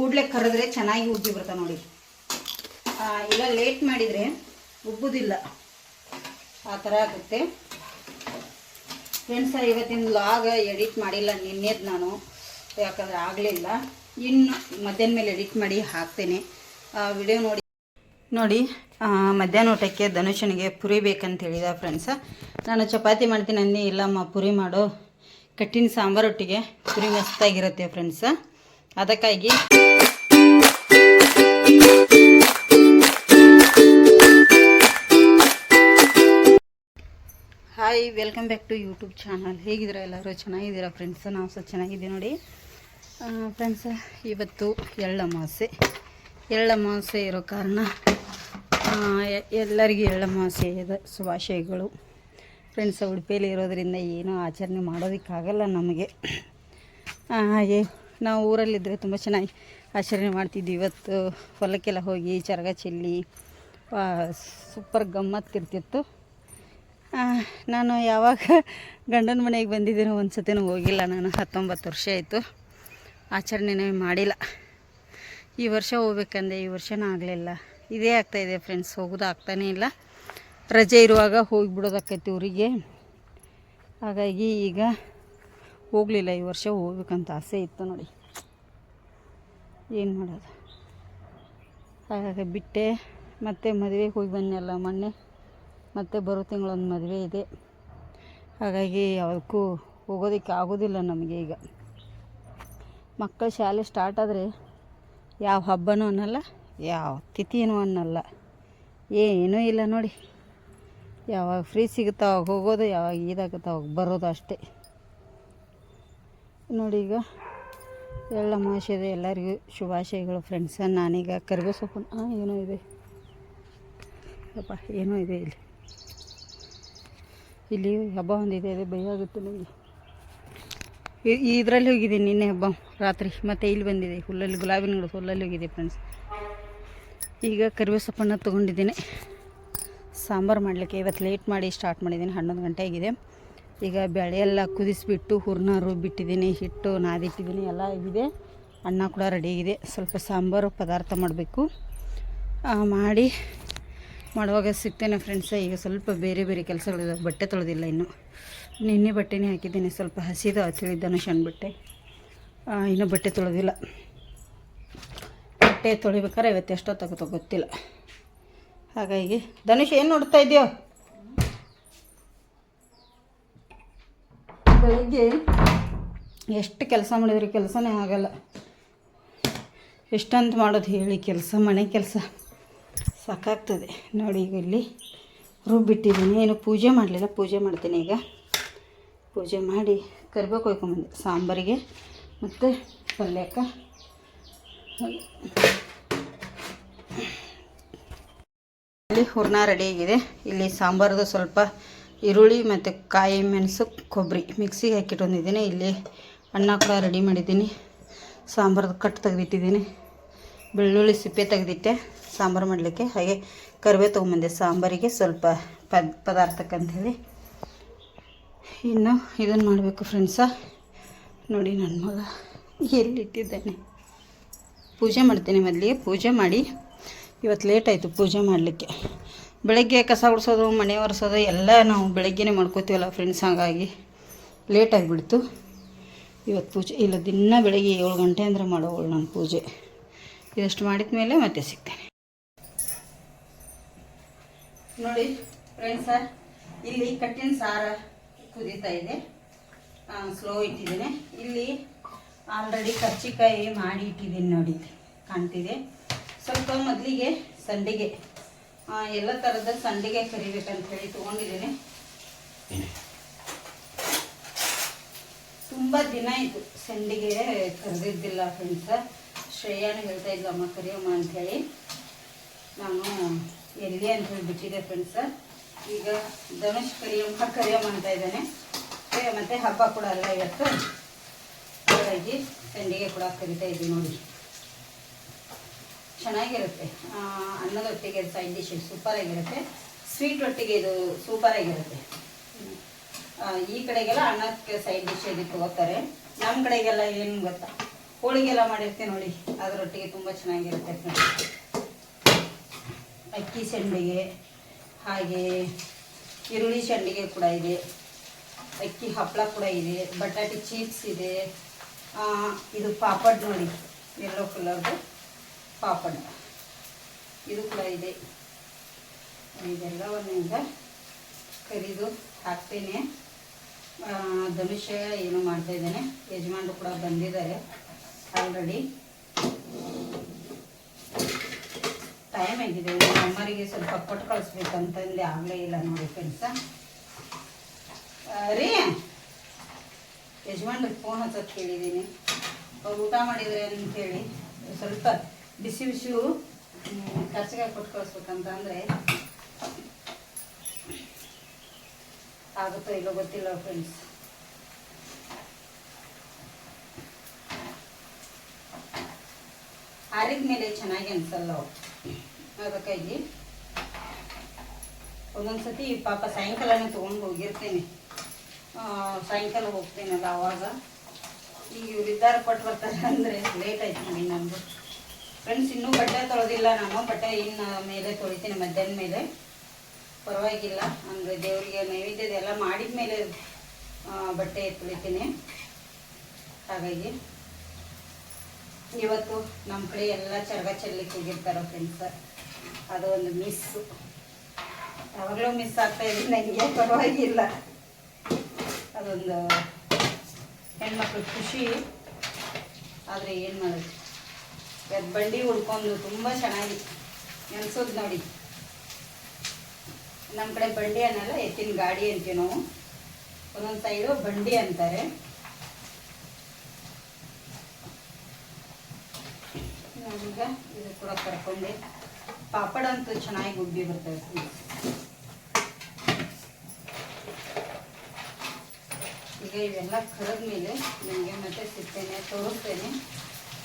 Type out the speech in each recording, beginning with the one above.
ಕೂಡ್ಲೆ ಕರೆದ್ರೆ ಚೆನ್ನಾಗಿ ಉಬ್ಬಿ ಬರ್ತಾ ನೋಡಿ. ಆ, ಇಲ್ಲ ಲೇಟ್ ಮಾಡಿದರೆ ಉಬ್ಬುದಿಲ್ಲ. ಆ ಥರ ಆಗುತ್ತೆ. ಫ್ರೆಂಡ್ಸ ಇವತ್ತಿನ ಲಾಗ ಎಡಿಟ್ ಮಾಡಿಲ್ಲ ನಿನ್ನೆದು ನಾನು. ಯಾಕಂದರೆ ಆಗಲಿಲ್ಲ ಇನ್ನು ಮಧ್ಯಾಹ್ನ ಮೇಲೆ ಎಡಿಟ್ ಮಾಡಿ ಹಾಕ್ತೇನೆ. ವಿಡಿಯೋ ನೋಡಿ. ನೋಡಿ ಆ, ಮಧ್ಯಾಹ್ನ ಊಟಕ್ಕೆ ಧನುಷನಿಗೆ ಪುರಿ ಬೇಕಂತ ಹೇಳಿದ ಫ್ರೆಂಡ್ಸ ನಾನು ಚಪಾತಿ ಮಾಡ್ತೀನಿ ಇಲ್ಲ ಇಲ್ಲಮ್ಮ ಪುರಿ ಮಾಡು. ಕಟ್ಟಿನ ಸಾಂಬಾರೊಟ್ಟಿಗೆ ಪುರಿ ಮಸ್ತಾಗಿರುತ್ತೆ ಫ್ರೆಂಡ್ಸ ಅದಕ್ಕಾಗಿ hi welcome back to YouTube channel ಹೇಗಿದ್ದೀರಾ ಎಲ್ಲರೂ? ಚೆನ್ನಾಗಿದ್ದೀರಾ ಫ್ರೆಂಡ್ಸ್ ನಾವು ಸಹ ಚೆನ್ನಾಗಿದ್ದೀವಿ ನೋಡಿ. ಫ್ರೆಂಡ್ಸ್ ಇವತ್ತು ಎಳ್ಳಮಾಸೆ. ಎಳ್ಳಮಾಸೆ ಇರೋ ಕಾರಣ ಎಲ್ಲರಿಗೂ ಎಳ್ಳಮಾಸೆಯದ ಶುಭಾಶಯಗಳು. ಫ್ರೆಂಡ್ಸ್ ಉಡುಪಿಯಲ್ಲಿ ಇರೋದರಿಂದ ಏನೂ ಆಚರಣೆ ಮಾಡೋದಕ್ಕಾಗಲ್ಲ ನಮಗೆ. ಹಾಗೆ, ನಾವು ಊರಲ್ಲಿದ್ದರೆ ತುಂಬ ಚೆನ್ನಾಗಿ ಆಚರಣೆ ಮಾಡ್ತಿದ್ವಿ. ಇವತ್ತು ಹೊಲಕ್ಕೆಲ್ಲ ಹೋಗಿ, ಚರಗ ಚೆಲ್ಲಿ ಸೂಪರ್ ಗಮ್ಮತ್ತಿರ್ತಿತ್ತು ನಾನು ಯಾವಾಗ ಗಂಡನ ಮನೆಗೆ ಬಂದಿದ್ದೀನೋ ಒಂದು ಸತಿನೂ ಹೋಗಿಲ್ಲ. ನಾನು ಹತ್ತೊಂಬತ್ತು ವರ್ಷ ಆಯಿತು. ಆಚರಣೆನೇ ಮಾಡಿಲ್ಲ. ಈ ವರ್ಷ ಹೋಗ್ಬೇಕಂದೆ, ಈ ವರ್ಷನೂ ಆಗಲಿಲ್ಲ. ಇದೇ ಆಗ್ತಾಯಿದೆ ಫ್ರೆಂಡ್ಸ್ ಹೋಗೋದು ಆಗ್ತಾನೇ ಇಲ್ಲ. ರಜೆ ಇರುವಾಗ ಹೋಗಿಬಿಡೋದಾಕೈತಿ ಊರಿಗೆ. ಹಾಗಾಗಿ ಈಗ ಹೋಗಲಿಲ್ಲ, ಈ ವರ್ಷ ಹೋಗ್ಬೇಕಂತ ಆಸೆ ಇತ್ತು ನೋಡಿ. ಏನು ಮಾಡೋದು? ಹಾಗಾಗಿ ಬಿಟ್ಟೆ. ಮತ್ತೆ ಮದುವೆಗೆ ಹೋಗಿ ಬಂದೆಲ್ಲ ಮೊನ್ನೆ. ಮತ್ತು ಬರೋ ತಿಂಗಳೊಂದು ಮದುವೆ ಇದೆ. ಹಾಗಾಗಿ ಯಾವುದಕ್ಕೂ ಹೋಗೋದಕ್ಕೆ ಆಗೋದಿಲ್ಲ ನಮಗೆ ಈಗ. ಮಕ್ಕಳ ಶಾಲೆ ಸ್ಟಾರ್ಟ್ ಆದರೆ ಯಾವ ಹಬ್ಬನೂ ಅನ್ನಲ್ಲ, ಯಾವ ತಿಥಿನೂ ಅನ್ನಲ್ಲ. ಏನೂ ಇಲ್ಲ ನೋಡಿ. ಯಾವಾಗ ಫ್ರೀ ಸಿಗುತ್ತೆ ಅವಾಗ ಹೋಗೋದು, ಯಾವಾಗ ಇದಾಗುತ್ತೆ ಅವಾಗ ಬರೋದು ಅಷ್ಟೇ. ನೋಡಿ ಈಗ ಎಲ್ಲ ಇದೆ ಎಲ್ಲರಿಗೂ ಶುಭಾಶಯಗಳು ಫ್ರೆಂಡ್ಸ ನಾನೀಗ ಕರಿಬೇವು ಸೊಪ್ಪು ಹಾಂ ಏನೋ ಇದೆ. ಅಪ್ಪ, ಏನೋ ಇದೆ ಇಲ್ಲಿ. ಇಲ್ಲಿ ಹಬ್ಬ ಒಂದಿದೆ, ಅದೇ ಭಯ ಆಗುತ್ತೆ ನನಗೆ. ಇದರಲ್ಲಿ ಹೋಗಿದ್ದೀನಿ ನಿನ್ನೆ ಹಬ್ಬ, ರಾತ್ರಿ. ಮತ್ತು ಇಲ್ಲಿ ಬಂದಿದೆ, ಹುಲ್ಲಲ್ಲಿ ಗುಲಾಬಿನ ಹುಲ್ಲಲ್ಲಿ ಹೋಗಿದೆ ಫ್ರೆಂಡ್ಸ್ ಈಗ ಕರಿಬೇವು ಸೊಪ್ಪನ್ನು ತೊಗೊಂಡಿದ್ದೀನಿ. ಸಾಂಬಾರು ಮಾಡಲಿಕ್ಕೆ ಇವತ್ತು ಲೇಟ್ ಮಾಡಿ ಸ್ಟಾರ್ಟ್ ಮಾಡಿದ್ದೀನಿ, ಹನ್ನೊಂದು ಗಂಟೆ ಆಗಿದೆ. ಈಗ ಬೆಳೆ ಎಲ್ಲ ಕುದಿಸಿಬಿಟ್ಟು ಹೂರ್ಣ ರುಬ್ಬಿಟ್ಟಿದ್ದೀನಿ ಹಿಟ್ಟು ನಾದಿಟ್ಟಿದ್ದೀನಿ ಎಲ್ಲ ಆಗಿದೆ ಅನ್ನ ಕೂಡ ರೆಡಿ ಆಗಿದೆ. ಸ್ವಲ್ಪ ಸಾಂಬಾರು ಪದಾರ್ಥ ಮಾಡಬೇಕು. ಮಾಡಿ ಮಾಡುವಾಗ ಸಿಗ್ತೇನೆ ಫ್ರೆಂಡ್ಸ ಈಗ ಸ್ವಲ್ಪ ಬೇರೆ ಬೇರೆ ಕೆಲಸಗಳಿದೆ ಬಟ್ಟೆ ತೊಳೆದಿಲ್ಲ ಇನ್ನು. ನಿನ್ನೆ ಬಟ್ಟೆನೇ ಹಾಕಿದ್ದೀನಿ. ಸ್ವಲ್ಪ ಹಸಿದು ತಿಳಿದ ಧನುಷನ್ ಬಟ್ಟೆ ಇನ್ನು ಬಟ್ಟೆ ತೊಳೆದಿಲ್ಲ. ಬಟ್ಟೆ ತೊಳಿಬೇಕಾದ್ರೆ ಇವತ್ತು ಎಷ್ಟೊತ್ತಾಗುತ್ತೋ ಗೊತ್ತಿಲ್ಲ. ಹಾಗಾಗಿ ಧನುಷ್, ಏನು ನೋಡ್ತಾ ಇದೆಯೋ? ಬೆಳಿಗ್ಗೆ ಎಷ್ಟು ಕೆಲಸ ಮಾಡಿದ್ರೆ ಕೆಲಸನೇ ಆಗಲ್ಲ. ಎಷ್ಟಂತ ಮಾಡೋದು ಹೇಳಿ ಕೆಲಸ, ಮನೆ ಕೆಲಸ ಸಾಕಾಗ್ತದೆ. ನೋಡಿ ಈಗ ಇಲ್ಲಿ ರುಬ್ಬಿಟ್ಟಿದ್ದೀನಿ ಏನು ಪೂಜೆ ಮಾಡಲಿಲ್ಲ, ಪೂಜೆ ಮಾಡ್ತೀನಿ ಈಗ. ಪೂಜೆ ಮಾಡಿ ಕರಿಬೇಕು ಕೊಯ್ಕೊಂಬಂದೆ, ಸಾಂಬಾರಿಗೆ ಮತ್ತು ಪಲ್ಯಕ್ಕೆ. ಇಲ್ಲಿ ಹೂರ್ಣ ರೆಡಿ ಆಗಿದೆ. ಇಲ್ಲಿ ಸಾಂಬಾರದು ಸ್ವಲ್ಪ ಈರುಳ್ಳಿ ಮತ್ತು ಕಾಯಿ ಮೆಣಸು, ಕೊಬ್ಬರಿ. ಮಿಕ್ಸಿಗೆ ಹಾಕಿಟ್ಕೊಂಡಿದ್ದೀನಿ ಇಲ್ಲಿ ಅನ್ನ ಕೂಡ ರೆಡಿ ಮಾಡಿದ್ದೀನಿ. ಸಾಂಬಾರ್ದು ಕಟ್ ತೆಗೆದಿಟ್ಟಿದ್ದೀನಿ. ಬೆಳ್ಳುಳ್ಳಿ ಸಿಪ್ಪೆ ತೆಗೆದಿಟ್ಟೆ. ಸಾಂಬಾರು ಮಾಡಲಿಕ್ಕೆ. ಹಾಗೆ ಕರಿಬೇವು ತೊಗೊಂಬಂದೆ. ಸಾಂಬಾರಿಗೆ ಸ್ವಲ್ಪ ಪದ್ ಪದಾರ್ಥಕ್ಕಂಥೇಳಿ ಇನ್ನು ಇದನ್ನು ಮಾಡಬೇಕು ಫ್ರೆಂಡ್ಸ ನೋಡಿ ನನ್ನ ಮಗ ಎಲ್ಲಿಟ್ಟಿದ್ದಾನೆ. ಪೂಜೆ ಮಾಡ್ತೀನಿ ಮೊದಲಿಗೆ. ಪೂಜೆ ಮಾಡಿ ಇವತ್ತು ಲೇಟ್ ಆಯಿತು ಪೂಜೆ ಮಾಡಲಿಕ್ಕೆ. ಬೆಳಗ್ಗೆ ಕಸ ಗುಡಿಸೋದು ಮನೆ ಒರೆಸೋದು, ಎಲ್ಲ ನಾವು ಬೆಳಗ್ಗೆನೇ ಮಾಡ್ಕೋತೀವಲ್ಲ ಫ್ರೆಂಡ್ಸ್ ಹಾಗಾಗಿ. ಲೇಟ್ ಆಗಿಬಿಡ್ತು. ಇವತ್ತು ಪೂಜೆ, ಇಲ್ಲ ದಿನ ಬೆಳಗ್ಗೆ ಏಳು ಗಂಟೆ ಅಂದರೆ ಮಾಡೋವಳು ನಾನು ಪೂಜೆ. ಇದಷ್ಟು ಮಾಡಿದ ಮೇಲೆ ಮತ್ತೆ ಸಿಗ್ತೇನೆ. ನೋಡಿ ಫ್ರೆಂಡ್ಸ ಇಲ್ಲಿ ಕಟ್ಟಿನ ಸಾರ ಕುದೀತಾ ಇದೆ. ಸ್ಲೋ ಇಟ್ಟಿದ್ದೀನಿ. ಇಲ್ಲಿ ಆಲ್ರೆಡಿ ಕರ್ಚಿಕಾಯಿ ಮಾಡಿ ಇಟ್ಟಿದ್ದೀನಿ ನೋಡಿ. ಕಾಣ್ತಿದೆ. ಸ್ವಲ್ಪ ಮೊದಲಿಗೆ ಸಂಡಿಗೆ. ಎಲ್ಲ ಥರದ ಸಂಡಿಗೆ ಕರಿಬೇಕಂತ ಹೇಳಿ ತೊಗೊಂಡಿದ್ದೀನಿ ತುಂಬ ದಿನ ಇದು ಸಂಡಿಗೆ ಕರೆದಿದ್ದಿಲ್ಲ ಫ್ರೆಂಡ್ಸ ಶ್ರೇಯಾನು ಹೇಳ್ತಾ ಇದ್ಲು ಅಮ್ಮ ಕರಿಯಮ್ಮ ಅಂಥೇಳಿ ನಾನು ಎಲ್ಲಿ ಅಂತ ಹೇಳಿ ಬಿಟ್ಟಿದ್ದೆ ಫ್ರೆಂಡ್ಸ ಈಗ ಧನುಷ್ ಕರಿಯಮ್ಮ ಕರಿಯಮ್ಮ ಅಂತ ಇದ್ದಾನೆ. ಮತ್ತೆ ಹಬ್ಬ ಕೂಡ ಅಲ್ಲ ಇವತ್ತು. ಹಾಗಾಗಿ ಸಂಡಿಗೆ ಕೂಡ ಕರಿತಾ ಇದ್ದೀವಿ ನೋಡಿ. ಚೆನ್ನಾಗಿರುತ್ತೆ. ಅನ್ನದೊಟ್ಟಿಗೆ ಸೈಡ್ ಡಿಶ್ ಸೂಪರಾಗಿರುತ್ತೆ. ಸ್ವೀಟ್ ಒಟ್ಟಿಗೆ ಇದು ಸೂಪರಾಗಿರುತ್ತೆ. ಈ ಕಡೆಗೆಲ್ಲ ಅನ್ನಕ್ಕೆ ಸೈಡ್ ಡಿಶ್ ಇದಕ್ಕೆ ಹೋಗ್ತಾರೆ. ನಮ್ಮ ಕಡೆಗೆಲ್ಲ ಏನು ಗೊತ್ತಾ? ಹೋಳಿಗೆಲ್ಲ ಮಾಡಿರ್ತೀನಿ ನೋಡಿ. ಅದರೊಟ್ಟಿಗೆ ತುಂಬ ಚೆನ್ನಾಗಿರುತ್ತೆ ಅಕ್ಕಿ ಸಂಡಿಗೆ ಹಾಗೆ ಈರುಳ್ಳಿ ಸಂಡಿಗೆ ಕೂಡ ಇದೆ. ಅಕ್ಕಿ ಹಪ್ಪಳ ಕೂಡ ಇದೆ. ಬಟಾಟೆ ಚೀಪ್ಸ್ ಇದೆ. ಇದು ಪಾಪಡ್ ನೋಡಿ. ಎಲ್ಲೋ ಕಲರ್ದು ಪಾಪಡ್ ಇದು ಕೂಡ ಇದೆ. ಇದೆಲ್ಲವನ್ನಿಂದ ಕರಿದು ಹಾಕ್ತೇನೆ. ಧನುಷ ಏನು ಮಾಡ್ತಾ ಇದ್ದೇನೆ? ಯಜಮಾನ್ರು ಕೂಡ ಬಂದಿದ್ದಾರೆ ಆಲ್ರೆಡಿ ಟೈಮ್ ಆಗಿದೆ. ಅಮ್ಮರಿಗೆ ಸ್ವಲ್ಪ ಕೊಟ್ಟು ಕಳಿಸ್ಬೇಕಂತಂದು ಆಗಲೇ ಇಲ್ಲ ನೋಡಿ ಫ್ರೆಂಡ್ಸ ರೀ ಯಜಮಾನ್ರಿಗೆ ಫೋನ್ ಹಚ್ಚೋದು ಕೇಳಿದ್ದೀನಿ. ಊಟ ಮಾಡಿದ್ರೆ ಅಂತೇಳಿ ಸ್ವಲ್ಪ ಬಿಸಿ ಬಿಸಿ ಖರ್ಚಿಗೆ ಕೊಟ್ಟು ಕಳಿಸ್ಬೇಕಂತ ಅಂದರೆ ಆಗುತ್ತೋ ಇಲ್ಲೋ ಗೊತ್ತಿಲ್ಲ ಫ್ರೆಂಡ್ಸ್ ಆರಿದ ಮೇಲೆ ಚೆನ್ನಾಗಿ ಅನ್ಸಲ್ಲ ಅವು ಅದಕ್ಕಾಗಿ ಒಂದೊಂದು ಸತಿ ಪಾಪ ಸಾಯಂಕಾಲನೇ ತೊಗೊಂಡು ಹೋಗಿರ್ತೀನಿ. ಸಾಯಂಕಾಲ ಹೋಗ್ತೀನಲ್ಲ ಅವಾಗ. ಈಗ ಇವರಿದ್ದಾರೆ ಕೊಟ್ಟು ಬರ್ತಾರೆ ಅಂದರೆ ಲೇಟ್ ಆಯ್ತು ನೋಡಿ ಫ್ರೆಂಡ್ಸ್ ಇನ್ನೂ ಬಟ್ಟೆ ತೊಳೆದಿಲ್ಲ ನಾನು. ಬಟ್ಟೆ ಇನ್ನು ಮೇಲೆ ತೊಳಿತೀನಿ, ಮಧ್ಯಾಹ್ನ ಮೇಲೆ. ಪರವಾಗಿಲ್ಲ. ಅಂದರೆ ದೇವರಿಗೆ ನೈವೇದ್ಯದ ಎಲ್ಲ ಮಾಡಿದ ಮೇಲೆ ಬಟ್ಟೆ ತೊಳಿತೀನಿ. ಹಾಗಾಗಿ ಇವತ್ತು ನಮ್ಮ ಕಡೆ ಎಲ್ಲ ಚರ್ಗ ಚೆಲ್ಲಿಕ್ಕೆ ಹೋಗಿರ್ತಾರೆ ಫ್ರೆಂಡ್ಸ್ ಅದು ಒಂದು ಮಿಸ್ಸು ಯಾವಾಗಲೂ ಮಿಸ್ ಆಗ್ತಾ ಇದೆ ನನಗೆ ಪರವಾಗಿಲ್ಲ. ಅದೊಂದು ಹೆಣ್ಮಕ್ಳು ಖುಷಿ. ಆದರೆ ಏನು ಮಾಡೋದು? ಬಂಡಿ ಉಳ್ಕೊಂಡು ತುಂಬ ಚೆನ್ನಾಗಿ ನೆನ್ಸೋದು ನೋಡಿ. ನಮ್ಮ ಕಡೆ ಬಂಡಿ ಅನ್ನಲ್ಲ, ಎತ್ತಿನ ಗಾಡಿ ಅಂತೀವಿ ನಾವು. ಒಂದೊಂದು ಸೈಡು ಬಂಡಿ ಅಂತಾರೆ. ನಾನೀಗ ಇದು ಕೂಡ ಕರ್ಕೊಂಡೆ. ಪಾಪಡ ಅಂತೂ ಚೆನ್ನಾಗಿ ಗುಬ್ಬಿ ಬರ್ತವೆ ಈಗ ಇವೆಲ್ಲ ಕರೆದ ಮೇಲೆ ನಿಮಗೆ ಮತ್ತೆ ಸಿಗ್ತೇನೆ, ತೋರಿಸ್ತೇನೆ.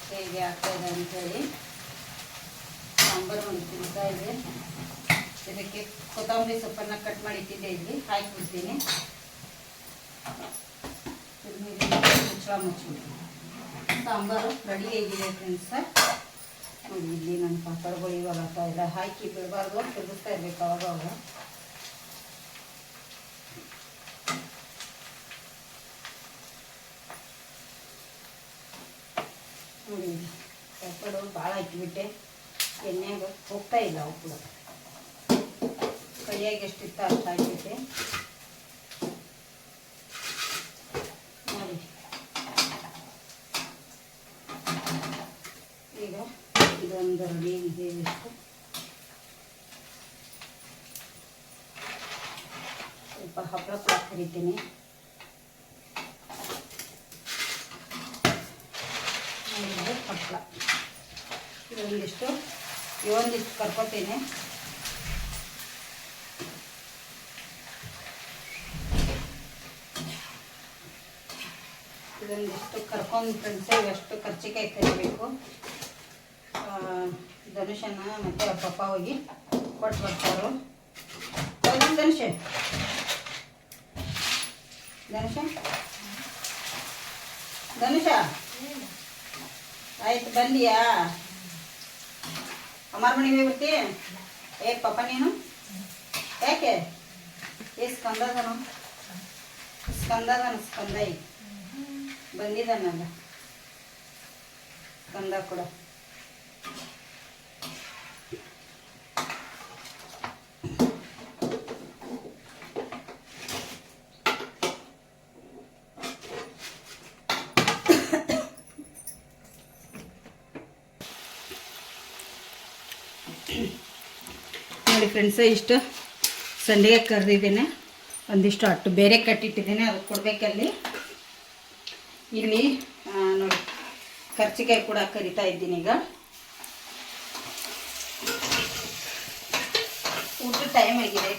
ಹೇಗೆ ಆಗ್ತಾಯಿದೆ ಅಂತೇಳಿ ಸಾಂಬಾರು ಒಂದು ತಿಂತಾ ಇದೆ ಇದಕ್ಕೆ ಕೊತ್ತಂಬರಿ ಸೊಪ್ಪನ್ನು ಕಟ್ ಮಾಡಿ ಇಟ್ಟಿದ್ದೆ ಇಲ್ಲಿ. ಹಾಕಿಬಿಡ್ತೀನಿ. ಮುಚ್ಚಳ ಮುಚ್ಚಿಬಿಡ್ತೀನಿ ಸಾಂಬಾರು ರೆಡಿ ಆಗಿದೆ ಫ್ರೆಂಡ್ಸ್ ನೋಡಿ ಇಲ್ಲಿ ನನ್ನ ಪಾಪಡ್ಗಳು ಇವಾಗ ಆಗ್ತಾಯಿಲ್ಲ ಹಾಕಿ ಬಿಡಬಾರ್ದು ತಿರುಗಿಸ್ತಾ ಇರ್ಬೇಕು ಅವಾಗ ನೋಡಿ ಪಾಪಡು ಭಾಳ ಇಟ್ಬಿಟ್ಟೆ. ಎಣ್ಣೆಗ ಹೋಗ್ತಾ ಇಲ್ಲ ಉಪ್ಪು. ಕೈಯಾಗ ಎಷ್ಟಿತ್ತು ಅಷ್ಟು ಹಾಕಿಬಿಟ್ಟೆ ನೋಡಿ. ಈಗ ಇದೊಂದು ರೆಡಿ ಇದೆ ಎಷ್ಟು ಸ್ವಲ್ಪ ಹಪ್ಪಳ ಕರಿತೀನಿ. ಹಪ್ಪಳ ಇದೊಂದಿಷ್ಟು ಇವೊಂದಿಷ್ಟು ಕರ್ಕೊತೀನಿ. ಇದೊಂದಿಷ್ಟು ಕರ್ಕೊಂಡು ಫ್ರೆಂಡ್ಸ್ ಎಷ್ಟು ಕರ್ಚಿಕಾಯಿ ಕರಿಬೇಕು ಧನುಷನ ಮತ್ತೆ ಪಪ್ಪ ಹೋಗಿ ಕೊಟ್ಟು ಬರ್ತಾರು ಧನುಷ? ಧನುಷ? ಧನುಷ? ಆಯ್ತು, ಬಂದಿಯಾ? ಅಮ್ಮಾರ ಮನೆಗೆ ಹೋಗ್ಬಿಡ್ತಿ ಏ ಪಪ್ಪ ನೀನು? ಯಾಕೆ? ಏ, ಸ್ಕಂದದನು. ಸ್ಕಂದದನು, ಸ್ಕಂದ. ಈಗ ಬಂದಿದ್ದಾನಲ್ಲ. ಸ್ಕಂದ ಕೂಡ ನೋಡಿ ಫ್ರೆಂಡ್ಸ್ ಇಷ್ಟು ಸಂಡಿಗೆ ಕರೆದಿದ್ದೇನೆ. ಒಂದಿಷ್ಟು ಅಟ್ಟು ಬೇರೆ ಕಟ್ಟಿಟ್ಟಿದ್ದೇನೆ, ಅದು ಕೊಡಬೇಕಲ್ಲಿ. ಇಲ್ಲಿ ನೋಡಿ, ಕರ್ಚಿಕಾಯಿ ಕೂಡ ಕರಿತಾ ಇದ್ದೀನಿ ಈಗ. ಊಟ ಟೈಮ್ ಆಗಿದೆ.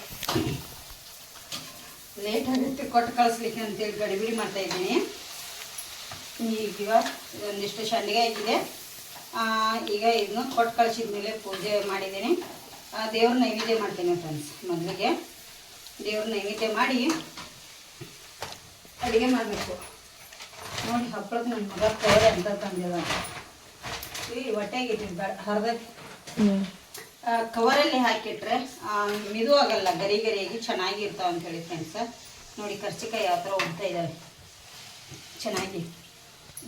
ಲೇಟ್ ಆಗುತ್ತೆ, ಕೊಟ್ಟು ಕಳಿಸ್ಲಿಕ್ಕೆ ಅಂತೇಳಿ ಗಡಿಬಿಡಿ ಮಾಡ್ತಾ ಇದ್ದೀನಿ. ಈಗ ಒಂದಿಷ್ಟು ಸಂಡಿಗೆ ಆಗಿದೆ. ಈಗ ಇದನ್ನು ಕೊಟ್ಟು ಕಳಿಸಿದ ಮೇಲೆ ಪೂಜೆ ಮಾಡಿದ್ದೀನಿ. ದೇವ್ರ ನೈವೇದ್ಯ ಮಾಡ್ತೀನಿ ಫ್ರೆಂಡ್ಸ್ ಮೊದಲಿಗೆ ದೇವ್ರ ನೈವೇದ್ಯ ಮಾಡಿ ಅಡುಗೆ ಮಾಡಬೇಕು. ನೋಡಿ ಹಪ್ಪಳಕ್ಕೆ ನನ್ನ ಮಗ ತೋರೆ ಅಂತ ತಂದಿದ್ದ ಈ ಹೊಟ್ಟೆಗೆ ಇಟ್ಟಿದ್ದ ಹರಿದ. ಕವರಲ್ಲಿ ಹಾಕಿಟ್ರೆ ಮಿದು ಆಗಲ್ಲ ಗರಿ ಗರಿಯಾಗಿ ಚೆನ್ನಾಗಿ ಅಂತೇಳಿ ಅಂತ ಹೇಳಿ ಫ್ರೆಂಡ್ಸ್ ನೋಡಿ ಕರ್ಚಿಕಾಯಿ ಯಾವ ಥರ ಉಬ್ತಾ ಇದ್ದಾವೆ ಚೆನ್ನಾಗಿ.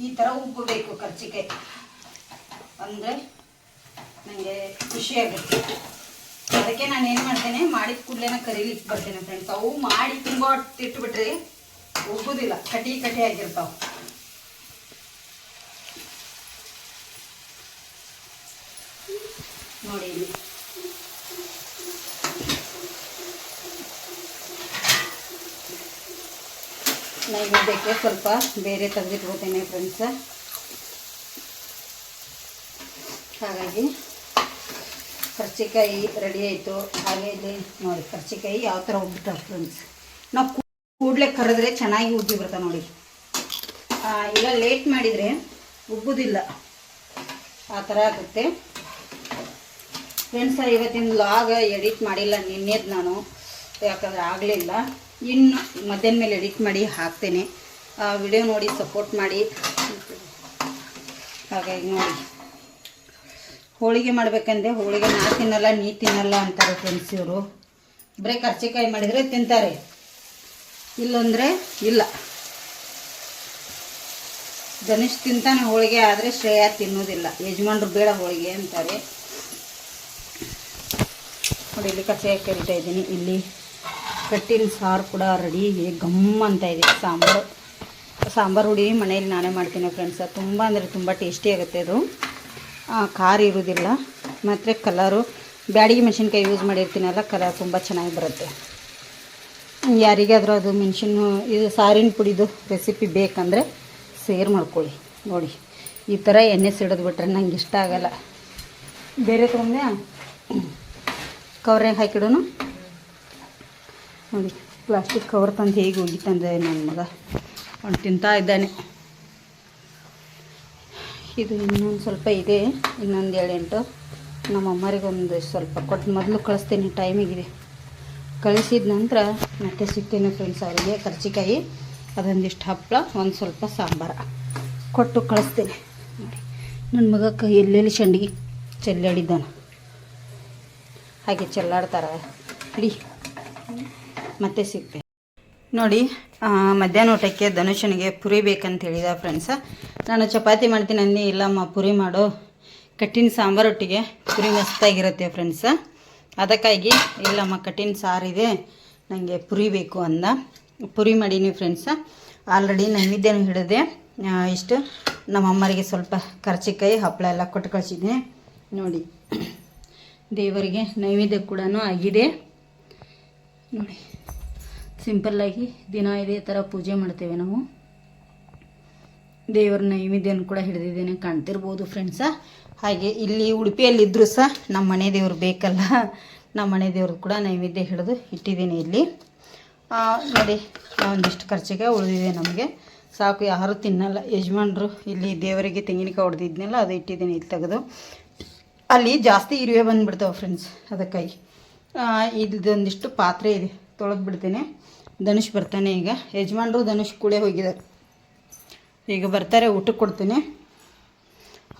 ಈ ಥರ ಉಬ್ಬಬೇಕು ಕರ್ಚಿಕಾಯಿ. ಅಂದರೆ ನನಗೆ ಖುಷಿ ಆಗುತ್ತೆ ಅದಕ್ಕೆ ನಾನು ಏನು ಮಾಡ್ತೇನೆ, ಮಾಡಿದ ಕೂಡಲೇ ಕರೀಲಿಕ್ಕೆ ಬರ್ತೇನೆ ಫ್ರೆಂಡ್ಸ್ ಅವು ಮಾಡಿ ತುಂಬ ಇಟ್ಬಿಟ್ರಿ ಉಬ್ಬುದಿಲ್ಲ ಕಟಿ ಕಟಿ ಆಗಿರ್ತಾವೆ. ನೋಡಿ ನೈವೇದ್ಯಕ್ಕೆ ಸ್ವಲ್ಪ ಬೇರೆ ತೆಗೆದಿಟ್ಕೋತೇನೆ ಫ್ರೆಂಡ್ಸ್ ಹಾಗಾಗಿ ಕರ್ಚಿಕಾಯಿ ರೆಡಿ ಆಯಿತು. ಹಾಗೆ ಇದೆ ನೋಡಿ ಕರ್ಚಿಕಾಯಿ ಯಾವ ಥರ ಉಬ್ಬಿಟ್ಟಾವ ಫ್ರೆಂಡ್ಸ್ ನಾವು ಕೂಡಲೇ ಕರೆದ್ರೆ ಚೆನ್ನಾಗಿ ಉಬ್ಬಿ ಬರ್ತಾ ನೋಡಿ. ಆ, ಇಲ್ಲ ಲೇಟ್ ಮಾಡಿದರೆ ಉಬ್ಬುದಿಲ್ಲ ಆ ಥರ ಆಗುತ್ತೆ. ಫ್ರೆಂಡ್ಸ ಇವತ್ತಿನ ಲಾಗ ಎಡಿಟ್ ಮಾಡಿಲ್ಲ ನಿನ್ನೆದು ನಾನು. ಯಾಕಂದರೆ ಆಗಲಿಲ್ಲ ಇನ್ನು ಮಧ್ಯಾಹ್ನ ಮೇಲೆ ಎಡಿಟ್ ಮಾಡಿ ಹಾಕ್ತೇನೆ. ವಿಡಿಯೋ ನೋಡಿ ಸಪೋರ್ಟ್ ಮಾಡಿ. ಹಾಗಾಗಿ ನೋಡಿ. ಹೋಳಿಗೆ ಮಾಡ್ಬೇಕಂದ್ರೆ ಹೋಳಿಗೆ ನಾ ತಿನ್ನಲ್ಲ, ನೀ ತಿನ್ನಲ್ಲ ಅಂತಾರೆ ಇವರು. ಬರೀ ಕರ್ಚಿಕಾಯಿ ಮಾಡಿದರೆ ತಿಂತಾರೆ. ಇಲ್ಲಂದ್ರೆ ಇಲ್ಲ. ಧನುಷ್ ತಿಂತಾನೆ ಹೋಳಿಗೆ, ಆದರೆ ಶ್ರೇಯ ತಿನ್ನೋದಿಲ್ಲ. ಯಜಮಾನ್ರು ಬೇಡ ಹೋಳಿಗೆ ಅಂತಾರೆ. ನೋಡಿ, ಇಲ್ಲಿ ಕಷಾಯ ಕರಿತಾ ಇದ್ದೀನಿ. ಇಲ್ಲಿ ಕಟ್ಟಿನ ಸಾರು ಕೂಡ ರೆಡಿ ಗಮ್ಮ ಅಂತ ಇದೆ. ಸಾಂಬಾರು ಸಾಂಬಾರು ಹುಡಿ ಮನೆಯಲ್ಲಿ ನಾನೇ ಮಾಡ್ತೀನಿ ಫ್ರೆಂಡ್ಸ್ ತುಂಬ ಅಂದರೆ ತುಂಬ ಟೇಸ್ಟಿ ಆಗುತ್ತೆ ಅದು ಖಾರ ಇರೋದಿಲ್ಲ. ಮತ್ತು ಕಲರು ಬ್ಯಾಡಿಗೆ ಮೆಣಸಿನ್ಕಾಯಿ ಯೂಸ್ ಮಾಡಿರ್ತೀನಲ್ಲ ಕಲರ್ ತುಂಬ ಚೆನ್ನಾಗಿ ಬರುತ್ತೆ. ಯಾರಿಗಾದರೂ ಅದು ಮೆಣಸಿನ, ಇದು ಸಾರಿನ ಪುಡಿದು ರೆಸಿಪಿ ಬೇಕಂದರೆ ಸೇರ್ ಮಾಡ್ಕೊಳ್ಳಿ. ನೋಡಿ, ಈ ಥರ ಎಣ್ಣೆ ಸಿಡೋದು ಬಿಟ್ರೆ ನಂಗೆ ಇಷ್ಟ ಆಗಲ್ಲ. ಬೇರೆ ತೊಗೊಂಡೆ ಕವರ್ನಾಗ ಹಾಕಿಡೋನು? ನೋಡಿ ಪ್ಲಾಸ್ಟಿಕ್ ಕವರ್ ತಂದು ಹೇಗೆ ಹೋಗಿ ತಂದೆ ನನ್ನ ಮಗ ಅವ್ನು ತಿಂತಾ ಇದ್ದಾನೆ. ಇದು ಇನ್ನೊಂದು ಸ್ವಲ್ಪ ಇದೆ. ಇನ್ನೊಂದು ಏಳೆಂಟು. ನಮ್ಮ ಅಮ್ಮರಿಗೆ ಒಂದು ಸ್ವಲ್ಪ ಕೊಟ್ಟು ಮೊದಲು ಕಳಿಸ್ತೀನಿ. ಟೈಮಿಗಿದೆ ಕಳಿಸಿದ ನಂತರ ಮತ್ತೆ ಸಿಗ್ತೀನಿ ಫ್ರೆಂಡ್ಸ್ ಅವರಿಗೆ. ಕರ್ಚಿಕಾಯಿ ಅದೊಂದಿಷ್ಟು ಹಪ್ಪಳ ಒಂದು ಸ್ವಲ್ಪ ಸಾಂಬಾರು. ಕೊಟ್ಟು ಕಳಿಸ್ತೀನಿ. ನೋಡಿ. ನನ್ನ ಮಗ ಎಲ್ಲೆಲ್ಲಿ ಶಂಡಿಗೆ ಚೆಲ್ಲಾಡಿದ್ದಾನೆ. ಹಾಗೆ ಚೆಲ್ಲಾಡ್ತಾರೆ. ಇಡಿ. ಮತ್ತೆ ಸಿಗ್ತೇನೆ. ನೋಡಿ ಮಧ್ಯಾಹ್ನ ಊಟಕ್ಕೆ ಧನುಷನಿಗೆ ಪುರಿ ಬೇಕಂತ ಹೇಳಿದ ಫ್ರೆಂಡ್ಸ ನಾನು ಚಪಾತಿ ಮಾಡ್ತೀನಿ ಅಂದು ಇಲ್ಲಮ್ಮ, ಪುರಿ ಮಾಡು. ಕಟ್ಟಿನ ಸಾಂಬಾರೊಟ್ಟಿಗೆ ಪುರಿ ಮಸ್ತಾಗಿರುತ್ತೆ ಫ್ರೆಂಡ್ಸ ಅದಕ್ಕಾಗಿ, ಇಲ್ಲಮ್ಮ, ಕಟ್ಟಿನ ಸಾರಿದೆ ನನಗೆ ಪುರಿ ಬೇಕು ಅಂದ. ಪುರಿ ಮಾಡೀನಿ ಫ್ರೆಂಡ್ಸ ಆಲ್ರೆಡಿ ನೈವೇದ್ಯನೂ ಹಿಡಿದೆ. ಇಷ್ಟು. ನಮ್ಮ ಅಮ್ಮರಿಗೆ ಸ್ವಲ್ಪ ಕರ್ಚಿಕಾಯಿ ಹಪ್ಪಳ ಎಲ್ಲ ಕೊಟ್ಟು ಕಳಿಸಿದ್ದೆ. ನೋಡಿ, ದೇವರಿಗೆ ನೈವೇದ್ಯ ಕೂಡ ಆಗಿದೆ. ನೋಡಿ. ಸಿಂಪಲ್ಲಾಗಿ ದಿನ ಇದೇ ಥರ ಪೂಜೆ ಮಾಡ್ತೇವೆ ನಾವು. ದೇವರ ನೈವೇದ್ಯನ ಕೂಡ ಹಿಡಿದಿದ್ದೇನೆ ಕಾಣ್ತಿರ್ಬೋದು ಫ್ರೆಂಡ್ಸ ಹಾಗೆ ಇಲ್ಲಿ ಉಡುಪಿಯಲ್ಲಿದ್ದರೂ ಸಹ ನಮ್ಮ ಮನೆ ದೇವ್ರು ಬೇಕಲ್ಲ, ನಮ್ಮ ಮನೆ ದೇವ್ರದ್ದು ಕೂಡ ನೈವೇದ್ಯ ಹಿಡಿದು ಇಟ್ಟಿದ್ದೀನಿ ಇಲ್ಲಿ. ನೋಡಿ ಒಂದಿಷ್ಟು ಖರ್ಚಿಗೆ ಉಳಿದಿದೆ ನಮಗೆ. ಸಾಕು, ಯಾರು ತಿನ್ನಲ್ಲ. ಯಜಮಾನ್ರು ಇಲ್ಲಿ ದೇವರಿಗೆ ತೆಂಗಿನಕಾಯಿ ಹೊಡೆದಿದ್ನಲ್ಲ, ಅದು ಇಟ್ಟಿದ್ದೀನಿ ಇಲ್ಲಿ ತೆಗೆದು. ಅಲ್ಲಿ ಜಾಸ್ತಿ ಇರುವೆ ಬಂದುಬಿಡ್ತಾವೆ ಫ್ರೆಂಡ್ಸ್ ಅದಕ್ಕಾಗಿ. ಇದೊಂದಿಷ್ಟು ಪಾತ್ರೆ ಇದೆ ತೊಳೆದು ಬಿಡ್ತೇನೆ ಧನುಷ್ ಬರ್ತಾನೆ ಈಗ. ಯಜಮಾನ್ರು ಧನುಷ್ ಕೂಡೇ ಹೋಗಿದ್ದಾರೆ ಈಗ ಬರ್ತಾರೆ, ಊಟಕ್ಕೆ ಕೊಡ್ತೇನೆ.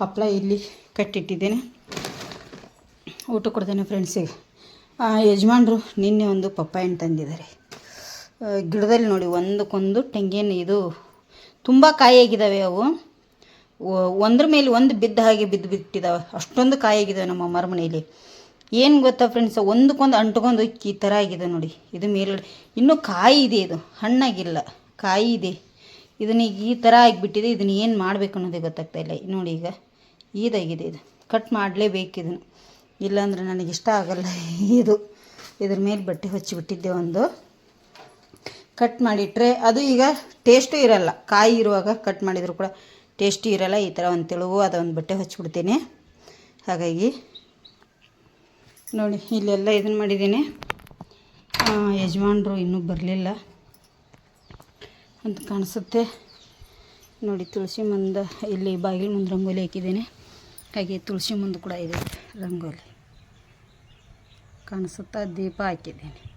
ಹಪ್ಪಳ ಇಲ್ಲಿ ಕಟ್ಟಿಟ್ಟಿದ್ದೇನೆ. ಊಟ ಕೊಡ್ತೇನೆ ಫ್ರೆಂಡ್ಸಿಗೆ ಯಜಮಾನ್ರು ನಿನ್ನೆ ಒಂದು ಪಪ್ಪಾಯಣ್ಣ ತಂದಿದ್ದಾರೆ. ಗಿಡದಲ್ಲಿ ನೋಡಿ, ಒಂದಕ್ಕೊಂದು ತೆಂಗಿನ ಇದು ತುಂಬ ಕಾಯಿಯಾಗಿದ್ದಾವೆ ಅವು. ಒಂದ್ರ ಮೇಲೆ ಒಂದು ಬಿದ್ದ ಹಾಗೆ ಬಿದ್ದು ಬಿಟ್ಟಿದ್ದಾವೆ ಅಷ್ಟೊಂದು ಕಾಯಿಯಾಗಿದ್ದಾವೆ ನಮ್ಮ ಅಮ್ಮರ ಮನೆಯಲ್ಲಿ. ಏನು ಗೊತ್ತಾ ಫ್ರೆಂಡ್ಸ್ ಒಂದಕ್ಕೊಂದು ಅಂಟ್ಕೊಂಡು ಈ ಥರ ಆಗಿದೆ ನೋಡಿ. ಇದು ಮೇಲ್ಗಡೆ. ಇನ್ನೂ ಕಾಯಿ ಇದೆ ಇದು. ಹಣ್ಣಾಗಿಲ್ಲ. ಕಾಯಿ ಇದೆ. ಇದನ್ನ ಈಗ ಈ ಥರ ಆಗಿಬಿಟ್ಟಿದೆ. ಇದನ್ನ ಏನು ಮಾಡಬೇಕು ಅನ್ನೋದೇ ಗೊತ್ತಾಗ್ತಾ ಇಲ್ಲ. ನೋಡಿ ಈಗ ಇದಾಗಿದೆ ಇದು. ಕಟ್ ಮಾಡಲೇಬೇಕು ಇದನ್ನು. ಇಲ್ಲಾಂದರೆ ನನಗೆ ಇಷ್ಟ ಆಗಲ್ಲ ಇದು. ಇದ್ರ ಮೇಲೆ ಬಟ್ಟೆ ಹೊಚ್ಚಿಬಿಟ್ಟಿದ್ದೆ ಒಂದು. ಕಟ್ ಮಾಡಿಟ್ರೆ ಅದು ಈಗ ಟೇಸ್ಟು ಇರಲ್ಲ. ಕಾಯಿ ಇರುವಾಗ ಕಟ್ ಮಾಡಿದರೂ ಕೂಡ ಟೇಸ್ಟಿ ಇರಲ್ಲ. ಈ ಥರ ಒಂದು ತೆಳುವು, ಅದೊಂದು ಬಟ್ಟೆ ಹಚ್ಚಿಬಿಡ್ತೀನಿ. ಹಾಗಾಗಿ ನೋಡಿ, ಇಲ್ಲೆಲ್ಲ ಇದನ್ನು ಮಾಡಿದ್ದೀನಿ. ಯಜಮಾನರು ಇನ್ನೂ ಬರಲಿಲ್ಲ. ಅಂತ ಕಾಣಿಸುತ್ತೆ. ನೋಡಿ, ತುಳಸಿ ಮುಂದೆ, ಇಲ್ಲಿ ಬಾಗಿಲು ಮುಂದೆ ರಂಗೋಲಿ ಹಾಕಿದ್ದೀನಿ. ಹಾಗೆ ತುಳಸಿ ಮುಂದೆ ಕೂಡ ಇದೆ ರಂಗೋಲಿ. ಕಾಣಿಸುತ್ತಾ, ದೀಪ ಹಾಕಿದ್ದೀನಿ.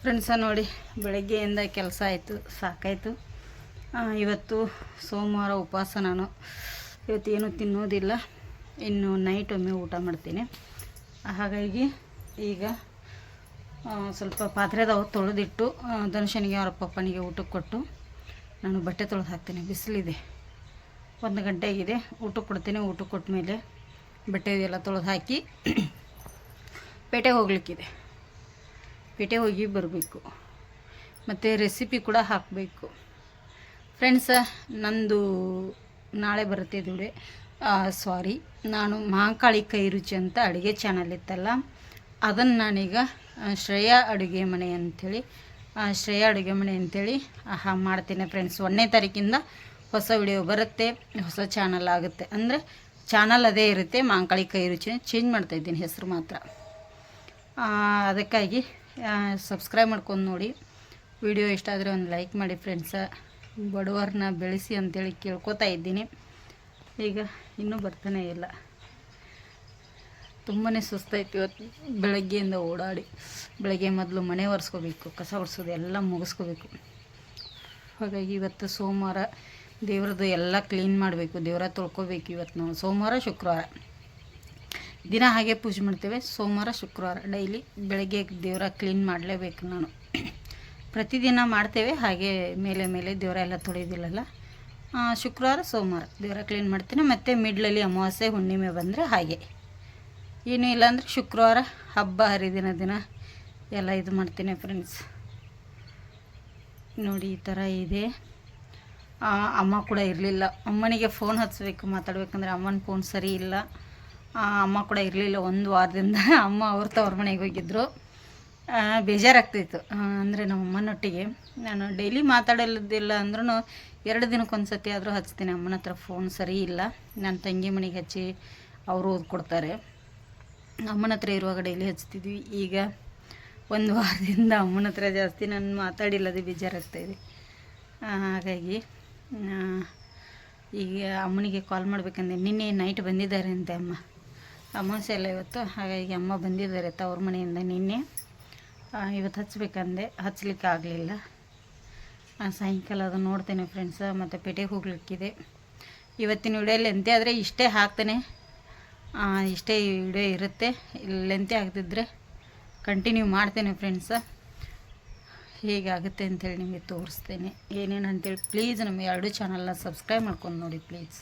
ಫ್ರೆಂಡ್ಸ, ನೋಡಿ, ಬೆಳಗ್ಗೆಯಿಂದ ಕೆಲಸ ಆಯಿತು, ಸಾಕಾಯಿತು. ಇವತ್ತು ಸೋಮವಾರ ಉಪವಾಸ ನಾನು. ಇವತ್ತು ಏನು ತಿನ್ನೋದಿಲ್ಲ. ಇನ್ನು ನೈಟ್ ಒಮ್ಮೆ ಊಟ ಮಾಡ್ತೀನಿ. ಹಾಗಾಗಿ ಈಗ ಸ್ವಲ್ಪ ಪಾತ್ರೆದವು ತೊಳೆದಿಟ್ಟು ಧನುಷನಿಗೆ ಅವರ ಪಪ್ಪನಿಗೆ ಊಟಕ್ಕೆ ಕೊಟ್ಟು ನಾನು ಬಟ್ಟೆ ತೊಳೆದು ಹಾಕ್ತೀನಿ. ಬಿಸಿಲಿದೆ. ಒಂದು ಗಂಟೆ ಆಗಿದೆ. ಊಟಕ್ಕೆ ಕೊಡ್ತೀನಿ. ಊಟಕ್ಕೆ ಕೊಟ್ಟ ಮೇಲೆ ಬಟ್ಟೆ ಎಲ್ಲ ತೊಳೆದು ಹಾಕಿ ಪೇಟೆಗೆ ಹೋಗ್ಲಿಕ್ಕಿದೆ. ಪೇಟೆ ಹೋಗಿ ಬರಬೇಕು. ಮತ್ತು ರೆಸಿಪಿ ಕೂಡ ಹಾಕಬೇಕು. ಫ್ರೆಂಡ್ಸ ನಂದು ನಾಳೆ ಬರುತ್ತೆ ದುಡೆ ಸಾರಿ ನಾನು ಮಹಾಕಾಳಿ ಕೈ ರುಚಿ ಅಂತ ಅಡುಗೆ ಚಾನಲ್ ಇತ್ತಲ್ಲ, ಅದನ್ನು ನಾನೀಗ ಶ್ರೇಯಾ ಅಡುಗೆ ಮನೆ ಅಂಥೇಳಿ ಶ್ರೇಯಾ ಅಡುಗೆ ಮನೆ ಅಂಥೇಳಿ, ಆಹಾ, ಮಾಡ್ತೀನಿ ಫ್ರೆಂಡ್ಸ್ ಒಂದನೇ ತಾರೀಕಿಂದ ಹೊಸ ವಿಡಿಯೋ ಬರುತ್ತೆ, ಹೊಸ ಚಾನಲ್ ಆಗುತ್ತೆ. ಅಂದರೆ ಚಾನಲ್ ಅದೇ ಇರುತ್ತೆ ಮಾಂಕಾಳಿ ಕೈ ರುಚಿ ಚೇಂಜ್ ಮಾಡ್ತಾಯಿದ್ದೀನಿ ಹೆಸರು ಮಾತ್ರ. ಅದಕ್ಕಾಗಿ ಸಬ್ಸ್ಕ್ರೈಬ್ ಮಾಡ್ಕೊಂಡು ನೋಡಿ. ವಿಡಿಯೋ ಇಷ್ಟ ಆದರೆ ಒಂದು ಲೈಕ್ ಮಾಡಿ ಫ್ರೆಂಡ್ಸ ಬಡವರನ್ನ ಬೆಳೆಸಿ ಅಂತೇಳಿ ಕೇಳ್ಕೊತಾ ಇದ್ದೀನಿ. ಈಗ ಇನ್ನೂ ಬರ್ತಾನೆ ಇಲ್ಲ. ತುಂಬಾ ಸುಸ್ತಾಯ್ತು ಇವತ್ತು. ಬೆಳಗ್ಗೆಯಿಂದ ಓಡಾಡಿ, ಬೆಳಗ್ಗೆ ಮೊದಲು ಮನೆ ಒರೆಸ್ಕೋಬೇಕು, ಕಸ ಒರೆಸೋದು ಎಲ್ಲ ಮುಗಿಸ್ಕೋಬೇಕು. ಹಾಗಾಗಿ ಇವತ್ತು ಸೋಮವಾರ ದೇವ್ರದ್ದು ಎಲ್ಲ ಕ್ಲೀನ್ ಮಾಡಬೇಕು, ದೇವರ ತೊಳ್ಕೊಬೇಕು ಇವತ್ತು ನಾವು. ಸೋಮವಾರ, ಶುಕ್ರವಾರ. ದಿನ ಹಾಗೆ ಪೂಜೆ ಮಾಡ್ತೇವೆ. ಸೋಮವಾರ, ಶುಕ್ರವಾರ ಡೈಲಿ ಬೆಳಗ್ಗೆ ದೇವರ ಕ್ಲೀನ್ ಮಾಡಲೇಬೇಕು ನಾನು. ಪ್ರತಿದಿನ ಮಾಡ್ತೇವೆ, ಹಾಗೆ ಮೇಲೆ ಮೇಲೆ ದೇವರ ಎಲ್ಲ ತೊಳೆಯೋದಿಲ್ಲಲ್ಲ. ಶುಕ್ರವಾರ, ಸೋಮವಾರ. ದೇವರ ಕ್ಲೀನ್ ಮಾಡ್ತೀನಿ. ಮತ್ತು ಮಿಡ್ಲಲ್ಲಿ ಅಮಾವಾಸ್ಯೆ, ಹುಣ್ಣಿಮೆ ಬಂದರೆ ಹಾಗೆ. ಏನೂ ಇಲ್ಲ ಅಂದರೆ ಶುಕ್ರವಾರ ಹಬ್ಬ, ಹರಿದಿನ ದಿನ ಎಲ್ಲ ಇದು ಮಾಡ್ತೀನಿ ಫ್ರೆಂಡ್ಸ್ ನೋಡಿ, ಈ ಥರ ಇದೆ. ಅಮ್ಮ ಕೂಡ ಇರಲಿಲ್ಲ. ಅಮ್ಮನಿಗೆ ಫೋನ್ ಹಚ್ಚಬೇಕು ಮಾತಾಡ್ಬೇಕಂದ್ರೆ ಅಮ್ಮನ ಫೋನ್ ಸರಿ ಇಲ್ಲ. ಅಮ್ಮ ಕೂಡ ಇರಲಿಲ್ಲ. ಒಂದು ವಾರದಿಂದ ಅಮ್ಮ ಅವ್ರ ತವ್ರ ಮನೆಗೆ ಹೋಗಿದ್ದರು ಬೇಜಾರಾಗ್ತಿತ್ತು. ಅಂದರೆ ನಮ್ಮ ಅಮ್ಮನೊಟ್ಟಿಗೆ. ನಾನು ಡೈಲಿ ಮಾತಾಡಲಿದ್ದಿಲ್ಲ ಅಂದ್ರೂ ಎರಡು ದಿನಕ್ಕೊಂದು ಸತಿ ಆದರೂ ಹಚ್ತೀನಿ. ಅಮ್ಮನ ಹತ್ರ ಫೋನ್ ಸರಿ ಇಲ್ಲ. ನನ್ನ ತಂಗಿ ಮನೆಗೆ ಹಚ್ಚಿ ಅವರು ಓದ್ಕೊಡ್ತಾರೆ ಅಮ್ಮನ ಹತ್ರ ಇರುವಾಗ ಡೈಲಿ ಹಚ್ತಿದ್ವಿ. ಈಗ ಒಂದು ವಾರದಿಂದ ಅಮ್ಮನ ಹತ್ರ ಜಾಸ್ತಿ ನಾನು ಮಾತಾಡಿಲ್ಲದೆ ಬೇಜಾರಾಗ್ತಾಯಿದೆ ಹಾಗಾಗಿ ಈಗ ಅಮ್ಮನಿಗೆ ಕಾಲ್ ಮಾಡ್ಬೇಕಂದ್ರೆ ನಿನ್ನೆ ನೈಟ್ ಬಂದಿದ್ದಾರೆ ಅಂತೆ ಅಮ್ಮ. ಅಮಾವಾಸ್ಯೆ ಎಲ್ಲ ಇವತ್ತು. ಹಾಗಾಗಿ ಅಮ್ಮ ಬಂದಿದ್ದಾರೆ ತವ್ರ ಮನೆಯಿಂದ ನಿನ್ನೆ. ಇವತ್ತು ಹಚ್ಬೇಕಂದೆ. ಹಚ್ಲಿಕ್ಕೆ ಆಗಲಿಲ್ಲ. ಸಾಯಂಕಾಲ ಅದು ನೋಡ್ತೇನೆ ಫ್ರೆಂಡ್ಸ ಮತ್ತು ಪೇಟೆಗೆ ಹೋಗ್ಲಿಕ್ಕಿದೆ. ಇವತ್ತಿನ ವಿಡಿಯೋ ಲೆಂತೆ ಆದರೆ ಇಷ್ಟೇ ಹಾಕ್ತೇನೆ. ಇಷ್ಟೇ ವಿಡಿಯೋ ಇರುತ್ತೆ. ಲೆಂತೆ ಆಗದಿದ್ದರೆ ಕಂಟಿನ್ಯೂ ಮಾಡ್ತೇನೆ ಫ್ರೆಂಡ್ಸ ಹೇಗಾಗುತ್ತೆ ಅಂತೇಳಿ ನಿಮಗೆ ತೋರಿಸ್ತೇನೆ. ಏನೇನು ಅಂತೇಳಿ ಪ್ಲೀಸ್ ನಮ್ಮ ಎರಡು ಚಾನಲ್ನ ಸಬ್ಸ್ಕ್ರೈಬ್ ಮಾಡ್ಕೊಂಡು ನೋಡಿ ಪ್ಲೀಸ್